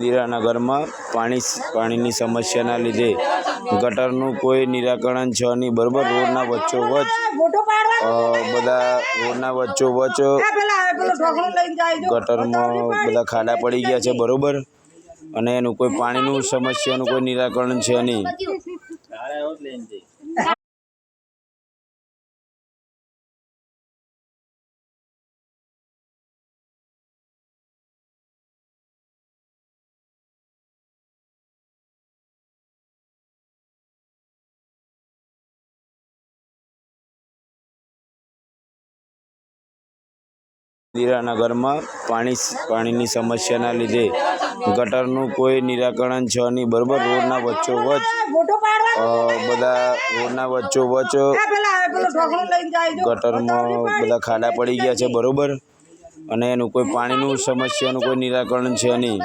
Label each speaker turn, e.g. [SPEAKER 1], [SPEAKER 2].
[SPEAKER 1] ઇન્દિરાનગરમાં પાણી પાણીની સમસ્યાના લીધે ગટરનું કોઈ નિરાકરણ છે નહીં બરાબર, રોડના વચ્ચોવચ બધા રોડના વચ્ચોવચ. ગટરમાં બધા ખાડા પડી ગયા છે, બરોબર અને એનું કોઈ પાણીનું સમસ્યાનું કોઈ નિરાકરણ છે નહીં ઇન્દિરાનગરમાં પાણી પાણીની સમસ્યાના લીધે ગટરનું કોઈ નિરાકરણ છે નહીં બરાબર, રોડના વચ્ચોવચ બધા રોડના વચ્ચોવચ. ગટરમાં બધા ખાડા પડી ગયા છે, બરોબર અને એનું કોઈ પાણીનું સમસ્યાનું કોઈ નિરાકરણ છે નહીં